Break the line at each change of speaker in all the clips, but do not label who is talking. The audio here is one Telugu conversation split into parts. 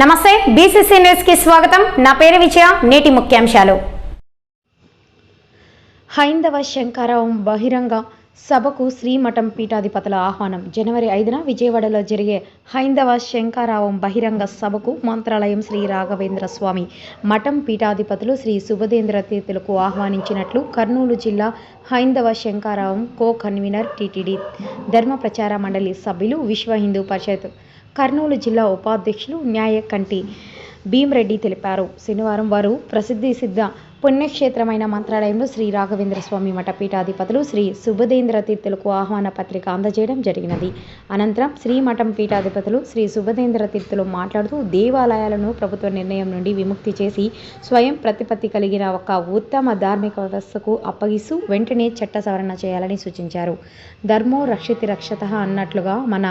నమస్తే బీసీసీ న్యూస్కి స్వాగతం. నా పేరు విజయ నేటి ముఖ్యాంశాలు. హైందవ శంకరావం బహిరంగ సభకు శ్రీమఠం పీఠాధిపతుల ఆహ్వానం. జనవరి ఐదున విజయవాడలో జరిగే హైందవ శంకారావం బహిరంగ సభకు మంత్రాలయం శ్రీ రాఘవేంద్ర స్వామి మఠం పీఠాధిపతులు శ్రీ సుభదేంద్ర తీర్థులకు ఆహ్వానించినట్లు కర్నూలు జిల్లా హైందవ శంకారావం కో కన్వీనర్ టీటీడీ ధర్మ ప్రచార మండలి సభ్యులు విశ్వ హిందూ పరిషత్ కర్నూలు జిల్లా ఉపాధ్యక్షులు న్యాయకంటి భీమరెడ్డి తెలిపారు. శనివారం వారు ప్రసిద్ధి సిద్ధ పుణ్యక్షేత్రమైన మంత్రాలయంలో శ్రీ రాఘవేంద్ర స్వామి మఠ పీఠాధిపతులు శ్రీ సుభదేంద్ర తీర్థులకు ఆహ్వాన పత్రిక అందజేయడం జరిగినది. అనంతరం శ్రీ మఠం పీఠాధిపతులు శ్రీ సుభదేంద్ర తీర్థులు మాట్లాడుతూ దేవాలయాలను ప్రభుత్వ నిర్ణయం నుండి విముక్తి చేసి స్వయం ప్రతిపత్తి కలిగిన ఒక ఉత్తమ ధార్మిక వ్యవస్థకు అప్పగిస్తూ వెంటనే చట్ట సవరణ చేయాలని సూచించారు. ధర్మో రక్షితి రక్షత అన్నట్లుగా మన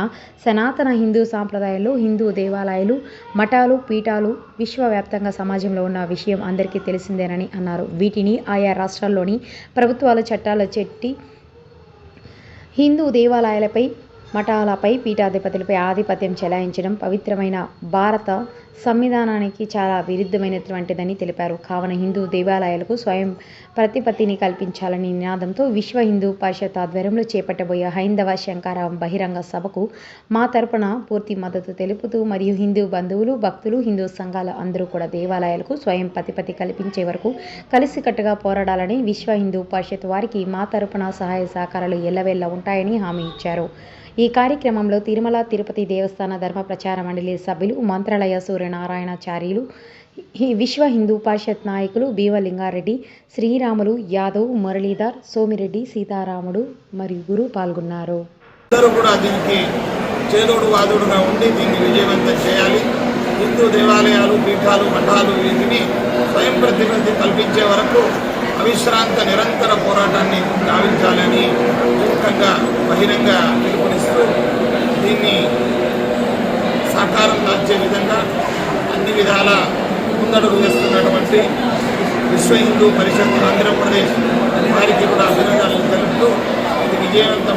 సనాతన హిందూ సాంప్రదాయాల్లో హిందూ దేవాలయాలు మఠాలు పీఠాలు విశ్వవ్యాప్తంగా సమాజంలో ఉన్న విషయం అందరికీ తెలిసిందేనని అన్నారు. వీటిని ఆయా రాష్ట్రాల్లోని ప్రభుత్వాలు చట్టాలు చెట్టి హిందూ దేవాలయాలపై మఠాలపై పీఠాధిపతులపై ఆధిపత్యం చెలాయించడం పవిత్రమైన భారత సంవిధానానికి చాలా విరుద్ధమైనటువంటిదని తెలిపారు. కావున హిందూ దేవాలయాలకు స్వయం ప్రతిపత్తిని కల్పించాలని నినాదంతో విశ్వ హిందూ పరిషత్ ఆధ్వర్యంలో చేపట్టబోయే హైందవ శంకారావం బహిరంగ సభకు మా తరపున పూర్తి మద్దతు తెలుపుతూ మరియు హిందూ బంధువులు భక్తులు హిందూ సంఘాల అందరూ కూడా దేవాలయాలకు స్వయం ప్రతిపత్తి కల్పించే వరకు కలిసికట్టుగా పోరాడాలని విశ్వ హిందూ పరిషత్ వారికి మా తరపున సహాయ సహకారాలు ఎల్లవేళ ఉంటాయని హామీ ఇచ్చారు. ఈ కార్యక్రమంలో తిరుమల తిరుపతి దేవస్థాన ధర్మ ప్రచార మండలి సభ్యులు మంత్రాలయ సూర్యనారాయణాచార్యులు విశ్వ హిందూ పరిషత్ నాయకులు బీవలింగారెడ్డి శ్రీరాములు యాదవ్ మురళీధర్ సోమిరెడ్డి సీతారాముడు మరియు గురు పాల్గొన్నారు.
అందరూ కూడా దీనికి చేదోడు వాదుడుగా ఉండి దీన్ని విజయవంతం చేయాలి. హిందూ దేవాలయాలు పీఠాలు మఠాలు వీటిని స్వయం ప్రతిపత్తి కల్పించే వరకు అవిశ్రాంత నిరంతర పోరాటం గావించాలని ముఖ్యంగా బహిరంగ పిలుపునిస్తూ దీన్ని సహకారం దాల్చే విధంగా అన్ని విధాల ముందడుగు వేస్తున్నటువంటి విశ్వ హిందూ పరిషత్ ఆంధ్రప్రదేశ్ వారికి కూడా అభినందనలు తెలుపుతూ ఇది విజయవంతం